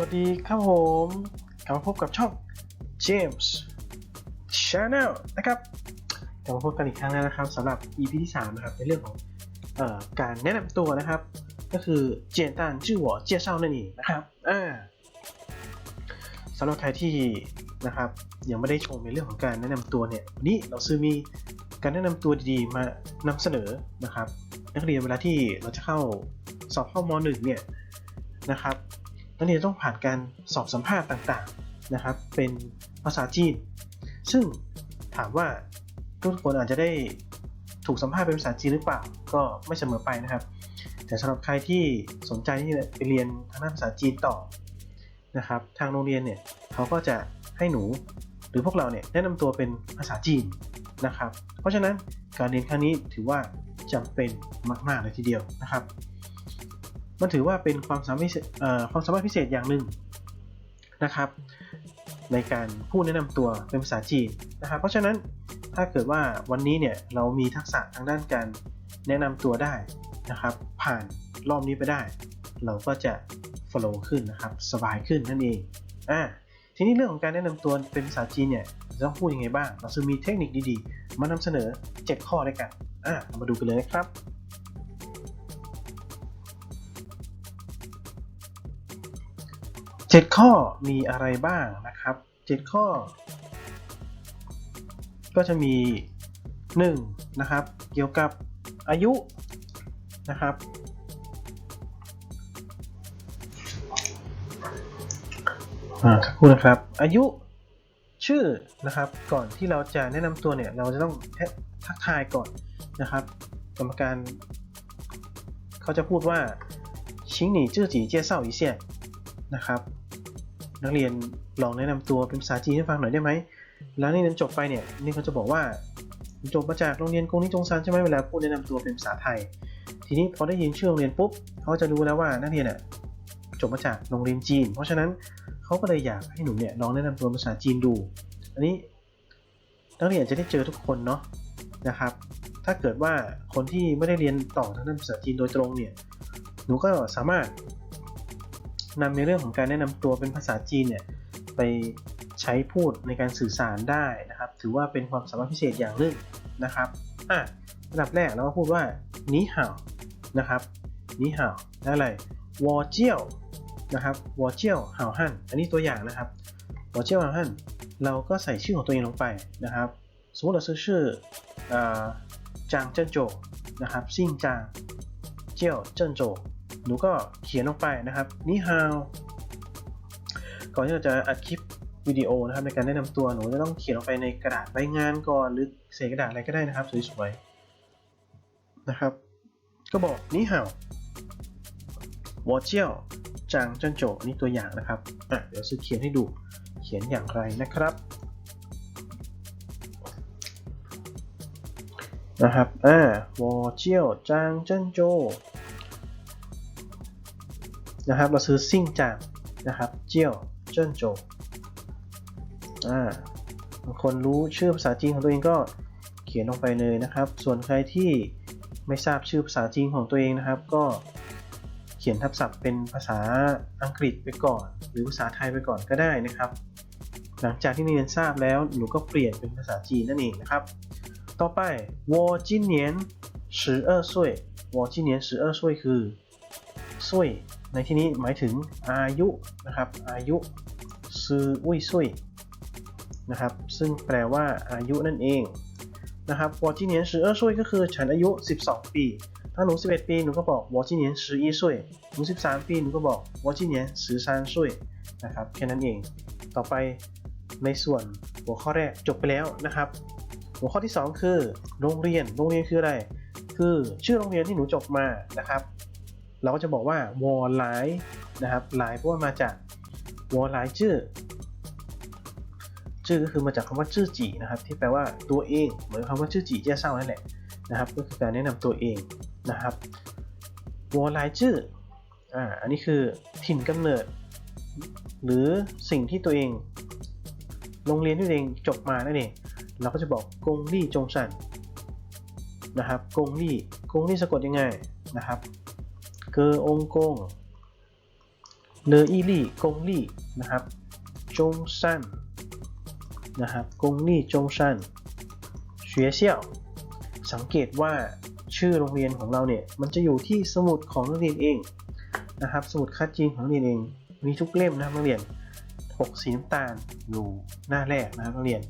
วัสดีครับผมกลับมาพบกับช่อง James Channel นะครับกลับมาพบกันอีกครั้งแล้วนะครับสำหรับ EP ที่3นะครับในเรื่องของออการแนะนำตัวนะครับ ก็คือเจนตันชื่อหัวเจียเซานั่นเองนะครับอ่าสำหรับใครที่นะครับยังไม่ได้ชมในเรื่องของการแนะนำตัวเนี่ยวันนี้เราซื้อมีการแนะนำตัวดีๆมานำเสนอนะครับ นักเรียนเวลาที่เราจะเข้าสอบเข้าม .1 เนี่ยนะครับ นักเรียนต้องผ่านการสอบสัมภาษณ์ต่างๆนะครับ เป็นภาษาจีน ซึ่งถามว่าทุกคนอาจจะได้ถูกสัมภาษณ์เป็นภาษาจีนหรือเปล่า ก็ไม่เสมอไปนะครับ แต่สำหรับใครที่สนใจที่จะไปเรียนทางด้านภาษาจีนต่อนะครับ ทางโรงเรียนเนี่ยเขาก็จะให้หนูหรือพวกเราเนี่ยแนะนำตัวเป็นภาษาจีนนะครับ เพราะฉะนั้นการเรียนครั้งนี้ถือว่าจำเป็นมากๆเลยทีเดียวนะครับ มันถือว่าเป็นความสามารถพิเศษเอ่อความสามารถพิเศษอย่างหนึ่งนะครับ ในการพูดแนะนำตัวเป็นภาษาจีนนะครับ เพราะฉะนั้นถ้าเกิดว่าวันนี้เนี่ยเรามีทักษะทางด้านการแนะนำตัวได้นะครับ ผ่านรอบนี้ไปได้ เราก็จะ flow ขึ้นนะครับ สบายขึ้นนั่นเองอ่าทีนี้เรื่องของการแนะนำตัวเป็นภาษาจีนเนี่ยจะต้องพูดยังไงบ้าง เราจะมีเทคนิคดีๆ มานำเสนอ 7 ข้อด้วยกันอ่าเรามาดูกันเลยนะครับ เจ็ดข้อมีอะไรบ้างนะครับเจ็ดข้อ ก็จะมีหนึ่งนะครับ เกี่ยวกับอายุนะครับ อ่าครับคุณนะครับ อายุชื่อนะครับ ก่อนที่เราจะแนะนำตัวเนี่ย เราจะต้องทักทายก่อนนะครับ กรรมการ เขาจะพูดว่าชิงหนีจื้อจีเจียเศร้าอีเซียนะครับ นักเรียนลองแนะนำตัวเป็นภาษาจีนให้ฟังหน่อยได้ไหมแล้วนี่เรียนจบไปเนี่ยนี่เขาจะบอกว่าจบมาจากโรงเรียนกงนี้จงซานใช่ไหมเวลาพูดแนะนำตัวเป็นภาษาไทย ทีนี้พอได้ยินชื่อโรงเรียนปุ๊บเขาจะรู้แล้วว่านักเรียนอะจบมาจากโรงเรียนจีน เพราะฉะนั้นเขาก็เลยอยากให้หนูเนี่ยลองแนะนำตัวเป็นภาษาจีนดู อันนี้นักเรียนจะได้เจอทุกคนเนาะนะครับ ถ้าเกิดว่าคนที่ไม่ได้เรียนต่อทางด้านภาษาจีนโดยตรงเนี่ย หนูก็สามารถ นำในเรื่องของการแนะนำตัวเป็นภาษาจีนเนี่ยไปใช้พูดในการสื่อสารได้นะครับ ถือว่าเป็นความสามารถพิเศษอย่างหนึ่งนะครับอะระดับแรกเราก็พูดว่านีห่าวนะครับนีห่าวได้อะไรวอเจียวนะครับวอเจียวห่าวฮั่นอันนี้ตัวอย่างนะครับวอเจียวห่าวฮั่นเราก็ใส่ชื่อของตัวเองลงไปนะครับ สมมติเราซื้อชื่อจางเจิ้นโจนะครับซิ่งจางเจียวเจิ้นโจ หนูก็เขียนลงไปนะครับนี่ฮาวก่อนที่เราจะอัดคลิปวิดีโอนะครับในการแนะนำตัวหนูจะต้องเขียนลงไปในกระดาษใบงานก่อน หรือเศษกระดาษอะไรก็ได้นะครับสวยๆนะครับ ก็บอกนี่ฮาววอเจียวจางจิ้นโจนี่ตัวอย่างนะครับอะเดี๋ยวซื้อเขียนให้ดูเขียนอย่างไรนะครับนะครับอ่าวอเจียวจางจิ้นโจ นะครับเราซื้อซิ่งจางนะครับเจียวเจิ้นโจอ่าบางคนรู้ชื่อภาษาจีนของตัวเองก็เขียนลงไปเลยนะครับ ส่วนใครที่ไม่ทราบชื่อภาษาจีนของตัวเองนะครับ ก็เขียนทับศัพท์เป็นภาษาอังกฤษไปก่อน หรือภาษาไทยไปก่อนก็ได้นะครับ หลังจากที่นักเรียนทราบแล้วหนูก็เปลี่ยนเป็นภาษาจีนนั่นเองนะครับ ต่อไป我今年十二岁我今年十二岁คือ岁 ในที่นี้หมายถึงอายุนะครับ อายุซืออุ้ยซุยนะครับ ซึ่งแปลว่าอายุนั่นเองนะครับวอจีเนียนซือเอ้อซุยก็คือฉันอายุ 12 ปี ถ้าหนู 11 ปี หนูก็บอกวอจีเนียนซืออีซุยหนู 13 ปี หนูก็บอกวอจีเนียนซือซานซุยนะครับ แค่นั้นเอง ต่อไปในส่วนหัวข้อแรกจบไปแล้วนะครับ หัวข้อที่ 2 คือ โรงเรียน โรงเรียนคืออะไร คือชื่อโรงเรียนที่หนูจบมานะครับ เราก็จะบอกว่าวอลไลนะครับไลเพราะว่ามาจากวอลไลชื่อ ชื่อก็คือมาจากคำว่าชื่อจีนะครับ ที่แปลว่าตัวเอง เหมือนคำว่าชื่อจีเจ้าเศร้านั่นแหละนะครับ ก็คือการแนะนำตัวเองนะครับวอลไลชื่ออ่าอันนี้คือถิ่นกำเนิด หรือสิ่งที่ตัวเอง โรงเรียนที่ตัวเองจบมานั่นเองเราก็จะบอกกงลี่จงซันนะครับกงลี่กงลี่สะกดยังไงนะครับ อองกงเลออีลี่กงลี่นะครับจงซันนะครับกงลี่จงซัน学校สังเกตว่าชื่อโรงเรียนของเราเนี่ยมันจะอยู่ที่สมุดของนักเรียนเองนะครับ สมุดคัดจีนของนักเรียนเอง มีทุกเล่มนะครับนักเรียนปกสีน้ำตาลอยู่หน้าแรกนะครับนักเรียน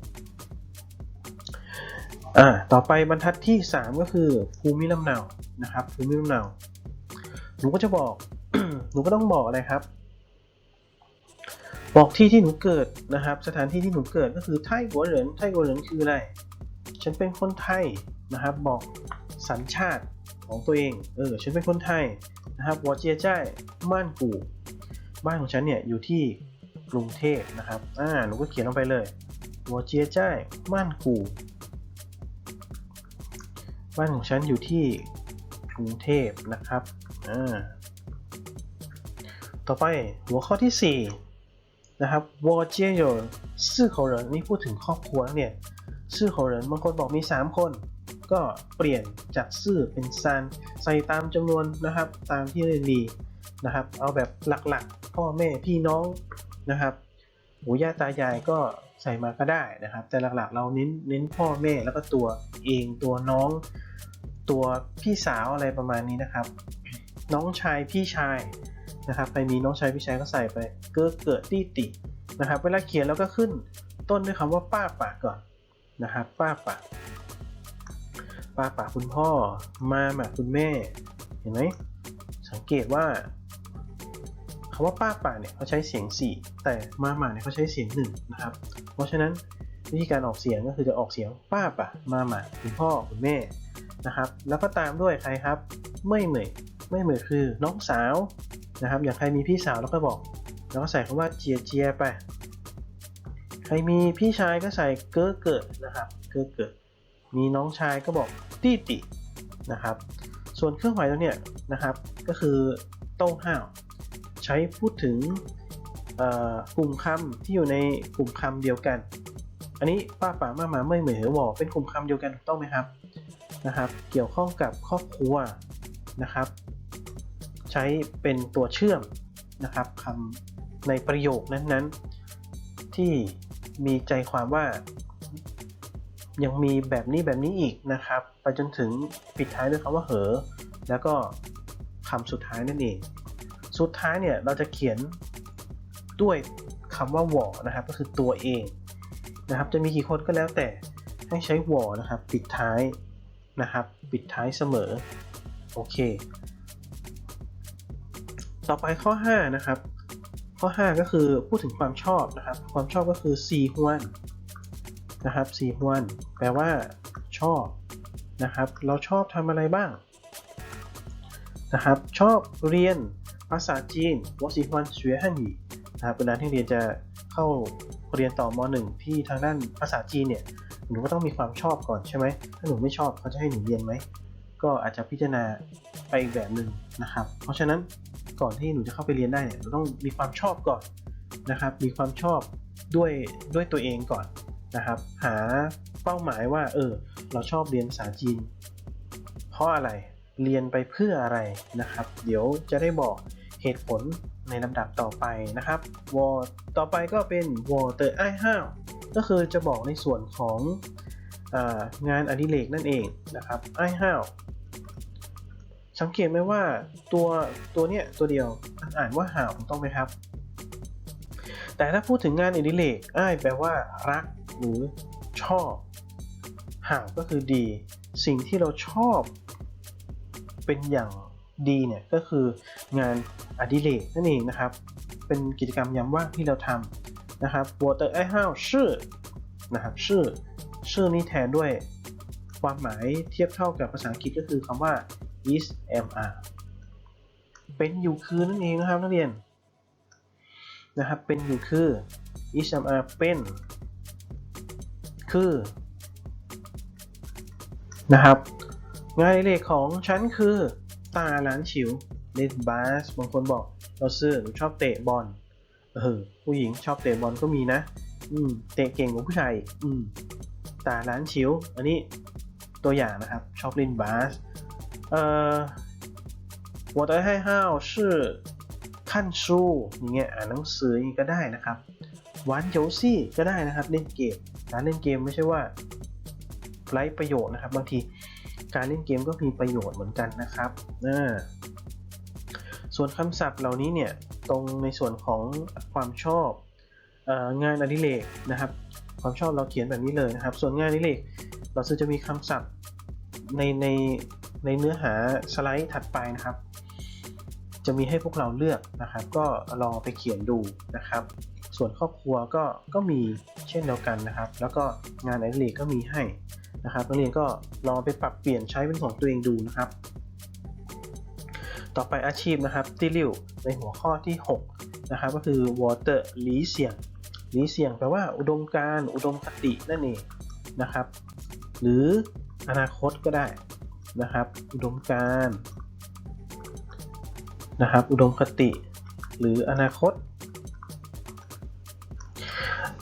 อ่าต่อไปบรรทัดที่ 3 ก็คือภูมิลำเนานะครับภูมิลำเนา หนูก็จะบอก หนูก็ต้องบอกอะไรครับ บอกที่ที่หนูเกิดนะครับ สถานที่ที่หนูเกิดก็คือไทหัวเหรินไทหัวเหรินคืออะไร ฉันเป็นคนไทยนะครับ บอกสัญชาติของตัวเอง เออ ฉันเป็นคนไทยนะครับวอเจียจ้ายม่านกู บ้านของฉันเนี่ยอยู่ที่กรุงเทพนะครับ อ่า หนูก็เขียนลงไปเลยวอเจียจ้ายม่านกู บ้านของฉันอยู่ที่กรุงเทพนะครับ ต่อไปหัวข้อที่ 4 นะครับวอเจียโยซื่อเขาเหรินนี่พูดถึงครอบครัวเนี่ยซื่อเขาเหรินบางคนบอกมี 3 คน ก็เปลี่ยนจากซื่อเป็นซานใส่ตามจำนวนนะครับ ตามที่เรียนดีนะครับ เอาแบบหลักๆ พ่อแม่พี่น้องนะครับปู่ย่าตายายก็ใส่มาก็ได้นะครับ แต่หลักๆ เราเน้นเน้นพ่อแม่แล้วก็ตัวเองตัวน้อง ตัวพี่สาวอะไรประมาณนี้นะครับ น้องชายพี่ชายนะครับใครมีน้องชายพี่ชายก็ใส่ไปเกิดเกิดตี้ตินะครับเวลาเขียนเราก็ขึ้นต้นด้วยคำว่าป้าป่าก่อนนะครับป้าป่าป้าป่าคุณพ่อมาหมาคุณแม่ เห็นไหมสังเกตว่าคำว่าป้าป่าเนี่ยเขาใช้เสียง 4 แต่มาหมาเนี่ยเขาใช้เสียง1นะครับเพราะฉะนั้นวิธีการออกเสียงก็คือจะออกเสียงป้าป่ามาหมาคุณพ่อคุณแม่นะครับ แล้วก็ตามด้วยใครครับ ไม่เหมย ไม่เหมยคือน้องสาวนะครับ อย่างใครมีพี่สาวแล้วก็บอก แล้วก็ใส่คำว่าเจียเจียไป ใครมีพี่ชายก็ใส่เก้อเกิดนะครับ เก้อเกิด มีน้องชายก็บอกตี้ตินะครับ ส่วนเครื่องหมายตัวเนี้ยนะครับ ก็คือโต้งห้าว ใช้พูดถึงกลุ่มคำที่อยู่ในกลุ่มคำเดียวกัน อันนี้ป้าป่ามาหมาไม่เหมือหวอเป็นกลุ่มคำเดียวกันถูกต้องไหมครับนะครับ เกี่ยวข้องกับครอบครัวนะครับ ใช้เป็นตัวเชื่อมนะครับคำในประโยคนั้นๆ ที่มีใจความว่า ยังมีแบบนี้แบบนี้อีกนะครับไปจนถึงปิดท้ายด้วยคำว่าเหอ แล้วก็คำสุดท้ายนั่นเอง สุดท้ายเนี่ยเราจะเขียนด้วยคำว่าวอนะครับ ก็คือตัวเองนะครับ จะมีกี่คนก็แล้วแต่ให้ใช้วอนะครับ ปิดท้ายนะครับ ปิดท้ายเสมอ โอเค ต่อไปข้อ 5 นะครับ ข้อ 5 ก็คือพูดถึงความชอบนะครับ ความชอบก็คือซีฮวนนะครับซีฮวนแปลว่า ชอบนะครับ เราชอบทำอะไรบ้างนะครับ ชอบเรียนภาษาจีนวอซีฮวนเฉวยฮั่นหยีนะครับเวลาที่เรียนจะเข้าเรียนต่อม .1 ที่ทางด้านภาษาจีนเนี่ยหนูก็ต้องมีความชอบก่อนใช่ไหม ถ้าหนูไม่ชอบเขาจะให้หนูเรียนไหม ก็อาจจะพิจารณาไปอีกแบบหนึ่งนะครับ เพราะฉะนั้น ก่อนที่หนูจะเข้าไปเรียนได้เนี่ยเราต้องมีความชอบก่อนนะครับ มีความชอบด้วยด้วยตัวเองก่อนนะครับ หาเป้าหมายว่า เออ เราชอบเรียนภาษาจีน เพราะอะไรเรียนไปเพื่ออะไรนะครับ เดี๋ยวจะได้บอกเหตุผลในลำดับต่อไปนะครับวอต่อไปก็เป็นวอเตอร์ไอห้าวก็คือจะบอกในส่วนของงานอดิเรกนั่นเองนะครับไอห้าว สังเกตไหมว่าตัวตัวเนี้ยตัวเดียวอ่านว่าหาวถูกต้องไหมครับ แต่ถ้าพูดถึงงานอดิเรกอ้ายแปลว่ารักหรือชอบห่าวก็คือดี สิ่งที่เราชอบเป็นอย่างดีเนี่ยก็คืองานอดิเรกนั่นเองนะครับ เป็นกิจกรรมยามว่างที่เราทำนะครับ water ร์ไอห้าวชื่อนะครับชื่อชื่อนี้แทนด้วยความหมายเทียบเท่ากับภาษาอังกฤษก็คือคำว่า is am are เป็นอยู่คือนั่นเองนะครับนักเรียนนะครับเป็นอยู่คือ is am are เป็น คือนะครับงานอดิเรกของฉันคือตาล้านฉิวเล่นบาสบางคนบอกเราซื้อหรือชอบเตะบอลเออผู้หญิงชอบเตะบอลก็มีนะ อืมเตะเก่งกว่าผู้ชายอืมตาล้านฉิว อันนี้ตัวอย่างนะครับ ชอบเล่นบาส เอ่อ我的爱好是看 ขั้นชูอย่างเงี้ยอ่านหนังสืออย่างงี้ก็ได้นะครับหวานโยซี่ก็ได้นะครับ เล่นเกมการเล่นเกมไม่ใช่ว่าไร้ประโยชน์นะครับ บางทีการเล่นเกมก็มีประโยชน์เหมือนกันนะครับอ่าส่วนคำศัพท์เหล่านี้เนี่ยตรงในส่วนของความชอบเอองานอดิเรกนะครับ ความชอบเราเขียนแบบนี้เลยนะครับ ส่วนงานอดิเรกเราจะมีคำศัพท์ในใน ในเนื้อหาสไลด์ถัดไปนะครับ จะมีให้พวกเราเลือกนะครับ ก็ลองไปเขียนดูนะครับ ส่วนครอบครัวก็ก็มีเช่นเดียวกันนะครับ แล้วก็งานอดิเรกก็มีให้นะครับนักเรียนก็ลองไปปรับเปลี่ยนใช้เป็นของตัวเองดูนะครับ ต่อไปอาชีพนะครับที่ริ้วในหัวข้อที่ 6 นะครับ ก็คือ water ลีเสียงลีเสียงแปลว่าอุดมการ อุดมคตินั่นเองนะครับ หรืออนาคตก็ได้ นะครับ อุดมการณ์นะครับ อุดมคติ หรืออนาคต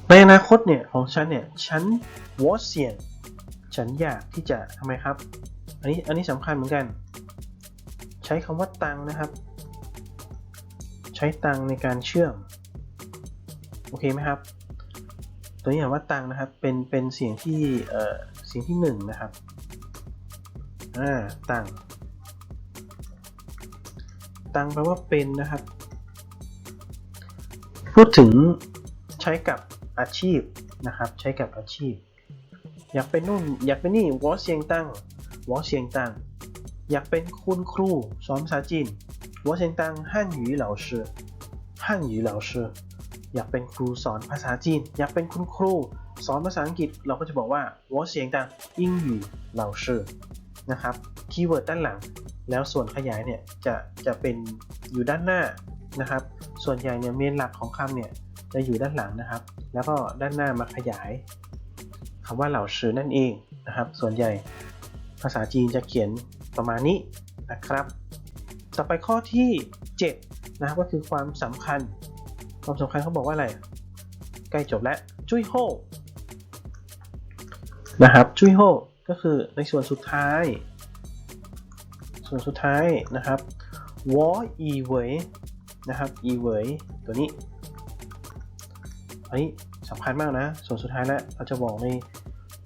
ในอนาคตเนี่ยของฉันเนี่ยฉันวอเสียนฉันอยากที่จะทำไมครับ อันนี้อันนี้สำคัญเหมือนกัน ใช้คำว่าตังนะครับ ใช้ตังในการเชื่อม โอเคไหมครับตัวอย่างว่าตังนะครับเป็นเป็นเสียงที่เอ่อเสียงที่หนึ่งนะครับ่าตังตังแปลว่าเป็นนะครับ พูดถึงใช้กับอาชีพนะครับ ใช้กับอาชีพ อยากเป็นนู่นอยากเป็นนี่วอเสียงตังวอเสียงตังอยากเป็นคุณครูสอนภาษาจีนวอเสียงตังฮั่นหยูเหลาชื่อฮั่นหยูเหลาชื่ออยากเป็นครูสอนภาษาจีน อยากเป็นคุณครูสอนภาษาอังกฤษเราก็จะบอกว่าวอเสียงตังอิงหยูเหลาชื่อ นะครับคีย์เวิร์ดด้านหลัง แล้วส่วนขยายเนี่ยจะจะเป็นอยู่ด้านหน้านะครับ ส่วนใหญ่เนี่ยเมนหลักของคำเนี่ยจะอยู่ด้านหลังนะครับ แล้วก็ด้านหน้ามาขยายคำว่าเหล่าชื่อนั่นเองนะครับ ส่วนใหญ่ภาษาจีนจะเขียนประมาณนี้นะครับ ต่อไปข้อที่7นะครับก็คือความสำคัญ ความสำคัญเขาบอกว่าอะไร ใกล้จบแล้วจุ้ยโฮนะครับจุ้ยโฮ ก็คือในส่วนสุดท้าย ส่วนสุดท้ายนะครับวออีเวยนะครับอีเวยตัวนี้อันนี้สำคัญมากนะ ส่วนสุดท้ายแล้วเราจะบอกใน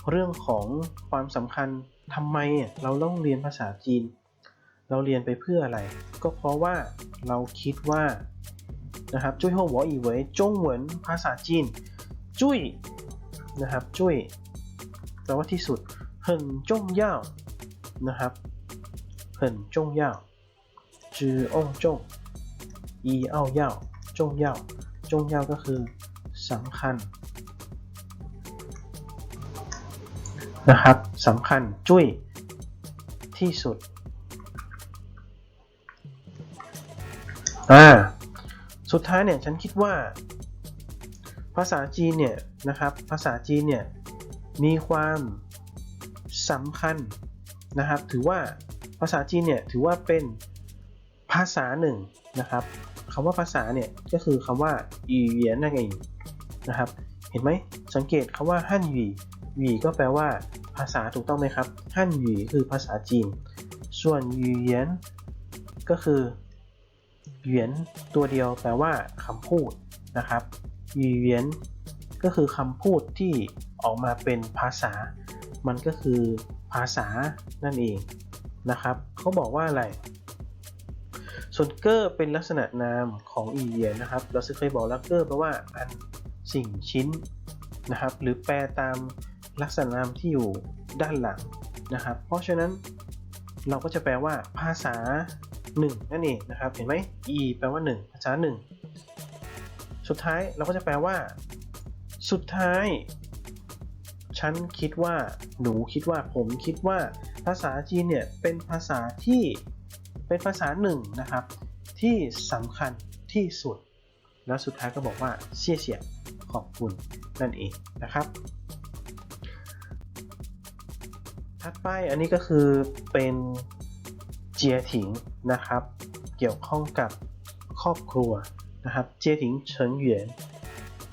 เรื่องของความสำคัญทำไมเราต้องเรียนภาษาจีน เราเรียนไปเพื่ออะไร ก็เพราะว่าเราคิดว่านะครับจุ้ยโฮวออีเวยจงเหวินภาษาจีน จุ้ยนะครับจุ้ยแปลว่าที่สุด 很重要นะครับ很重要นจงย่าจือองจงอีเอาย่าจงย่าจงย่าก็คือสำคัญนะครับสำคัญจุ้ยที่สุดอ่าสุดท้ายเนี่ยฉันคิดว่า ภาษาจีนเนี่ยนะครับภาษาจีนเนี่ยมีความ สำคัญนะครับ ถือว่าภาษาจีนเนี่ยถือว่าเป็นภาษาหนึ่งนะครับคำว่าภาษาเนี่ยก็คือคำว่าอีเวียนนั่นเองนะครับ เห็นไหมสังเกตคำว่าฮั่นหยีหยีก็แปลว่าภาษาถูกต้องไหมครับฮั่นหยีคือภาษาจีน ส่วนหยีเยียนก็คือเหวียนตัวเดียวแปลว่าคำพูดนะครับหยีเวียนก็คือคำพูดที่ออกมาเป็นภาษา มันก็คือภาษานั่นเองนะครับเขาบอกว่าอะไรส่วนเกอร์เป็นลักษณะนามของอีเวียนะครับ เราเคยบอกแล้วเกอร์แปลว่าอันสิ่งชิ้นนะครับ หรือแปลตามลักษณะนามที่อยู่ด้านหลังนะครับ เพราะฉะนั้นเราก็จะแปลว่าภาษา 1 นั่นเองนะครับ เห็นไหม e แปลว่า 1 ภาษา 1 สุดท้ายเราก็จะแปลว่า สุดท้าย ฉันคิดว่าหนูคิดว่าผมคิดว่าภาษาจีนเนี่ยเป็นภาษาที่เป็นภาษาหนึ่งนะครับ ที่สำคัญที่สุด แล้วสุดท้ายก็บอกว่าเสี่ยเสียขอบคุณนั่นเองนะครับ ถัดไปอันนี้ก็คือเป็นเจียถิงนะครับ เกี่ยวข้องกับครอบครัวนะครับ เจียถิงเฉิงเหวียน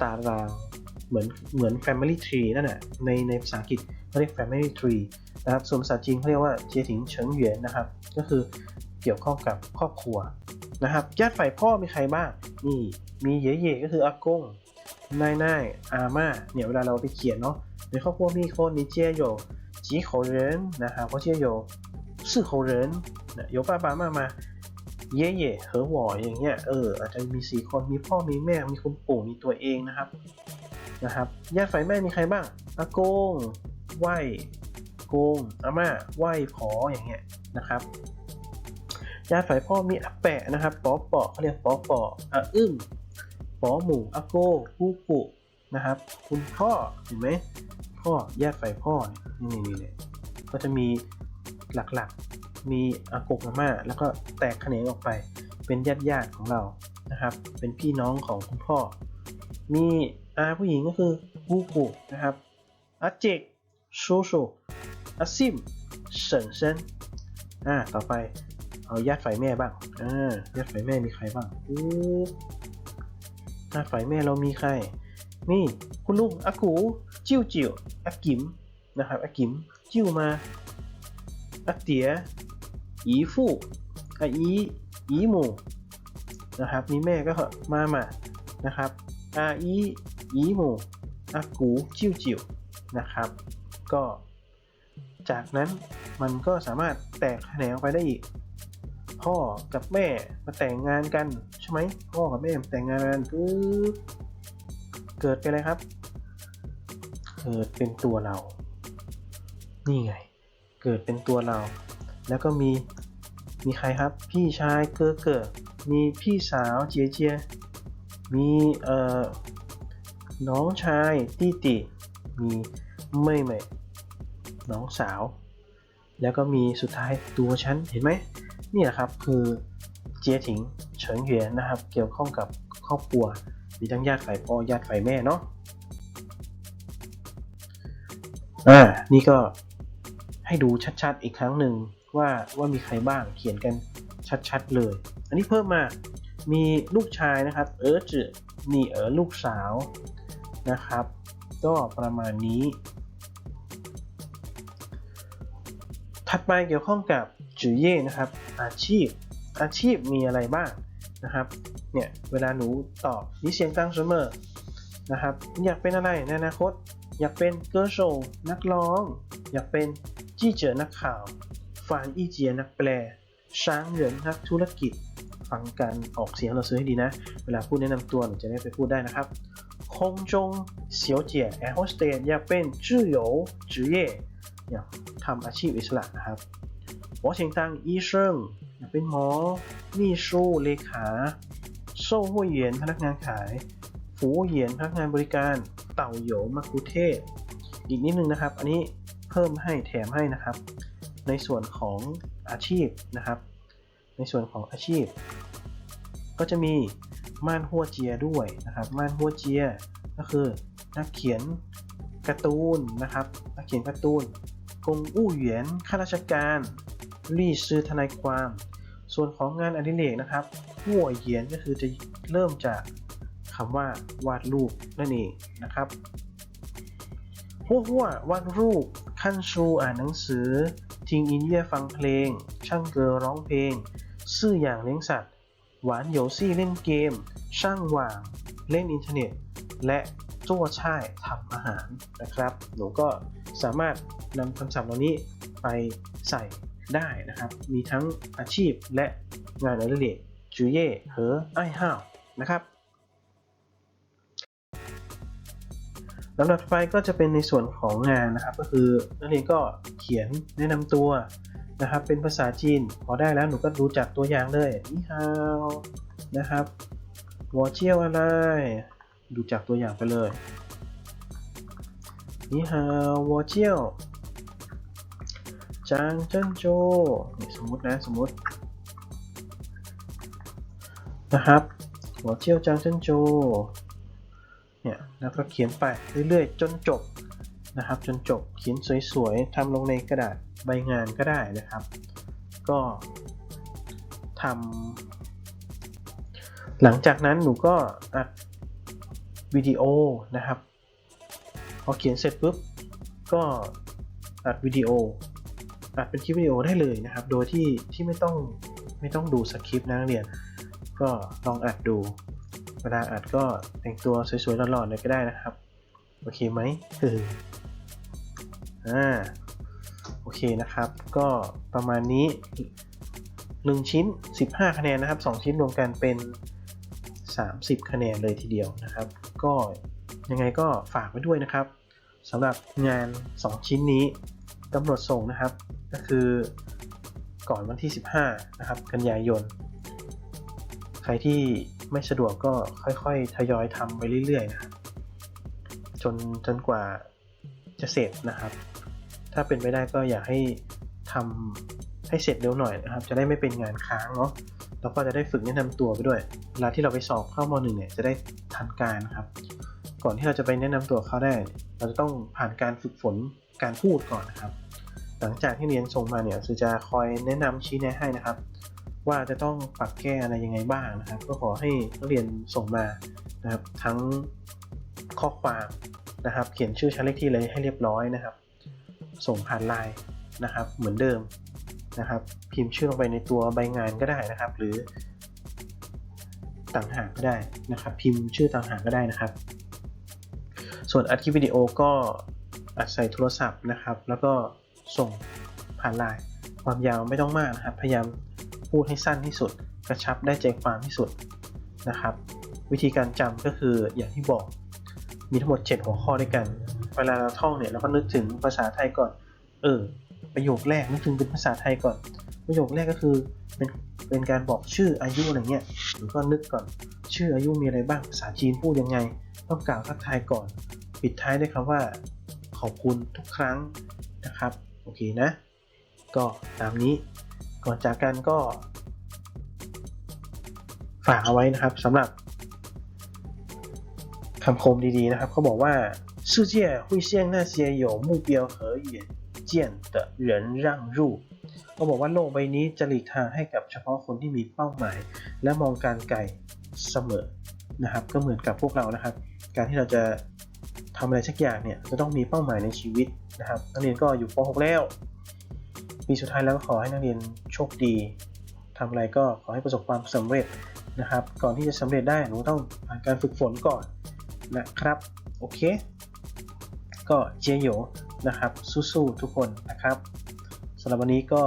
ตาราง เหมือนเหมือน Family Tree นั่นแหละในในภาษาอังกฤษเขาเรียก Family Tree นะครับส่วนภาษาจีนเขาเรียกว่าเจียถิงเฉิงเหวียนนะครับ ก็คือเกี่ยวข้องกับครอบครัวนะครับญาติฝ่ายพ่อมีใครบ้างนี่มีเย่เย่ก็คืออากงนายนายอาม่าเนี่ยเวลาเราไปเขียนเนาะในครอบครัวมีคนมีเจียโยจีโขเรนนะครับเขาเจียโยซื่อโขเรนนะโยป้าป้ามามาเย่เย่เหอหวออย่างเงี้ยเอออาจจะมีสี่คนมีพ่อมีแม่มีคุณปู่มีตัวเองนะครับ นะครับญาติฝ่ายแม่มีใครบ้างอากงไหวกงอาม่าไหวขออย่างเงี้ยนะครับญาติฝ่ายพ่อมีอาแปะนะครับปอปอเขาเรียกปอปออาอึ้งปอหมูอาโกปูปุนะครับ คุณพ่อเห็นไหมพ่อญาติฝ่ายพ่อนี่นี่นี่ก็จะมีหลักๆ มีอากงอาม่าแล้วก็แตกแขนงออกไป เป็นญาติญาติๆของเรานะครับ เป็นพี่น้องของคุณพ่อ มี อาผู้หญิงก็คือปูปูนะครับอาเจก叔叔อาซิมเฉินเซนอ่าต่อไปเอาญาติฝ่ายแม่บ้างอ่าญาติฝ่ายแม่มีใครบ้างอู้ญาติฝ่ายแม่เรามีใคร นี่คุณลุงอากูจิ้วจิ๋วอากิมนะครับอากิมจิ้วมาอาเตียอีฟู่อาอีอีหมูนะครับมีแม่ก็มามานะครับอาอี อีหมูอากูจิ้วจิ๋วนะครับ ก็ จากนั้นมันก็สามารถแตกแขนงไปได้อีก พ่อกับแม่มาแต่งงานกันใช่ไหมพ่อกับแม่แต่งงานกันปึ๊บเกิดเป็นอะไรครับ เกิดเป็นตัวเรา นี่ไง เกิดเป็นตัวเรา แล้วก็มีมีใครครับ พี่ชายเกอเกิดมีพี่สาวเจียเจียมีเอ่อ น้องชายตี้ติมีเม่ยเม่ยน้องสาว แล้วก็มีสุดท้ายตัวฉันเห็นไหมนี่แหละครับคือเจียถิงเฉิงเหวียนนะครับ เกี่ยวข้องกับครอบครัวมีทั้งญาติฝ่ายพ่อญาติฝ่ายแม่เนาะอ่านี่ก็ให้ดูชัดๆอีกครั้งหนึ่งว่าว่ามีใครบ้างเขียนกันชัดๆเลย อันนี้เพิ่มมามีลูกชายนะครับ เออจืนี่เออลูกสาว นะครับ ก็ประมาณนี้ ถัดไปเกี่ยวข้องกับจื่อเย่นะครับ อาชีพ อาชีพมีอะไรบ้างนะครับ เนี่ย เวลาหนูตอบนิเสียงตั้งเสมอนะครับ อยากเป็นอะไรในอนาคต อยากเป็นเกอร์โชนักร้อง อยากเป็นจี้เจอนักข่าวฟานอี้เจียนักแปล ช้างเหรินนักธุรกิจ ฟังการออกเสียงเราซื้อให้ดีนะ เวลาพูดแนะนำตัวหนูจะได้ไปพูดได้นะครับ คงจงเสียวเจียแอร์โฮสเตสอยากเป็นจื่อโหยวจื่อเย่อยากทำอาชีพอิสระนะครับ我想当医生อยากเป็นหมอ秘书เลขา售货员พนักงานขายฝูเหยียนพนักงานบริการ เต่าโหยวมักคุเทศก์อีกนิดนึงนะครับ อันนี้เพิ่มให้แถมให้นะครับ ในส่วนของอาชีพนะครับ ในส่วนของอาชีพ ก็จะมี ม่านหัวเจียด้วยนะครับ ม่านหัวเจียก็คือนักเขียนการ์ตูนนะครับ นักเขียนการ์ตูนกงอู้เหวียนข้าราชการรี่ซื้อทนายความ ส่วนของงานอดิเรกนะครับหัวเหยียนก็คือจะเริ่มจากคำว่าวาดรูปนั่นเองนะครับหัวหัววาดรูปขั้นชูอ่านหนังสือ ทิงอินเย่ฟังเพลง ช่างเกอร้องเพลง ซื่ออย่างเลี้ยงสัตว์ หวานโยซี่เล่นเกม ช่างหว่าง เล่นอินเทอร์เน็ต และจั่วช่ายทำอาหารนะครับ หนูก็สามารถนำคำศัพท์เหล่านี้ไปใส่ได้นะครับ มีทั้งอาชีพและงานอดิเรกจูเย่เหอไอห้าวนะครับลำดับไปก็จะเป็นในส่วนของงานนะครับ ก็คือนักเรียนก็เขียนแนะนำตัว นะครับเป็นภาษาจีนพอได้แล้วหนูก็ดูจากตัวอย่างเลยนี่ฮาวนะครับวอเจียวอะไรดูจากตัวอย่างไปเลยนี่ฮาววอเจียวจางเจิ้นโจนี่สมมตินะสมมตินะครับวอเจียวจางเจิ้นโจเนี่ยแล้วก็เขียนไปเรื่อยๆ จนจบนะครับจนจบเขียนสวยๆทำลงในกระดาษ ใบงานก็ได้นะครับ ก็ทำหลังจากนั้นหนูก็อัดวิดีโอนะครับ พอเขียนเสร็จปุ๊บก็อัดวิดีโออัดเป็นคลิปวิดีโอได้เลยนะครับ โดยที่ที่ไม่ต้องไม่ต้องดูสคริปต์นะนักเรียน ก็ลองอัดดู เวลาอัดก็แต่งตัวสวยๆหล่อๆเลยก็ได้นะครับ โอเคไหมเอออ่า อเคนะครับ ก็ประมาณนี้ 1 ชิ้น 15 คะแนนนะครับ 2 ชิ้นรวมกันเป็น 30 คะแนนเลยทีเดียวนะครับ ก็ยังไงก็ฝากไว้ด้วยนะครับสำหรับงาน 2 ชิ้นนี้กำหนดส่งนะครับ ก็คือก่อนวันที่ 15 นะครับ กันยายน ใครที่ไม่สะดวกก็ค่อยๆ ทยอยทำไปเรื่อยๆนะครับจนจนกว่าจะเสร็จนะครับ ถ้าเป็นไปได้ก็อยากให้ทำให้เสร็จเร็วหน่อยนะครับ จะได้ไม่เป็นงานค้างเนาะแล้วก็จะได้ฝึกแนะนำตัวไปด้วย เวลาที่เราไปสอบเข้ามหนึ่งเนี่ยจะได้ทันการนะครับ ก่อนที่เราจะไปแนะนำตัวเขาได้ เราจะต้องผ่านการฝึกฝนการพูดก่อนนะครับ หลังจากที่เรียนส่งมาเนี่ยคือจะคอยแนะนำชี้แนะให้นะครับ ว่าจะต้องปรับแก้อะไรยังไงบ้างนะครับ ก็ขอให้นักเรียนส่งมานะครับ ทั้งข้อความนะครับ เขียนชื่อชั้นเลขที่เลยให้เรียบร้อยนะครับ ส่งผ่านไลน์นะครับ เหมือนเดิมนะครับ พิมพ์ชื่อลงไปในตัวใบงานก็ได้นะครับ หรือต่างหากก็ได้นะครับ พิมพ์ชื่อต่างหากก็ได้นะครับ ส่วนอัดคลิปวิดีโอก็อัดใส่โทรศัพท์นะครับ แล้วก็ส่งผ่านไลน์ความยาวไม่ต้องมากนะครับ พยายามพูดให้สั้นที่สุด กระชับได้ใจความที่สุดนะครับ วิธีการจำก็คืออย่างที่บอกมีทั้งหมด 7 หัวข้อด้วยกัน เวลาเราท่องเนี่ยเราก็นึกถึงภาษาไทยก่อน เออ ประโยคแรกนึกถึงเป็นภาษาไทยก่อน ประโยคแรกก็คือเป็นเป็นการบอกชื่ออายุอะไรเงี้ยหรือก็นึกก่อน ชื่ออายุมีอะไรบ้างภาษาจีนพูดยังไง ต้องกล่าวทักทายก่อน ปิดท้ายด้วยคำว่า ขอบคุณทุกครั้งนะครับ โอเคนะ ก็ตามนี้ก่อนจากกันก็ ฝากเอาไว้นะครับสำหรับคำคมดีๆนะครับเขาบอกว่า 世界会向那些有目标和远见的人让路เขาบอกว่าโลกใบนี้จะหลีกทางให้กับเฉพาะคนที่มีเป้าหมาย และมองการไกลเสมอนะครับ ก็เหมือนกับพวกเรานะครับ การที่เราจะทำอะไรสักอย่างเนี่ยจะต้องมีเป้าหมายในชีวิตนะครับ นักเรียนก็อยู่ป .6 แล้ว ปีสุดท้ายแล้วก็ขอให้นักเรียนโชคดีทำอะไรก็ขอให้ประสบความสำเร็จนะครับ ก่อนที่จะสำเร็จได้หนูต้องผ่านการฝึกฝนก่อนนะครับ โอเค ก็เจียโยนะครับสู้ๆทุกคนนะครับสำหรับวันนี้ก็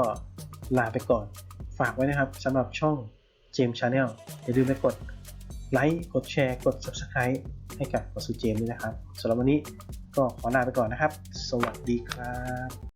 ลาไปก่อน ฝากไว้นะครับสำหรับช่องเจมชาแนลอย่าลืมไปกดไลค์กดแชร์กด Subscribe ให้กับกสุเจมด้วยนะครับสำหรับวันนี้ก็ขอลาไปก่อนนะครับ สวัสดีครับ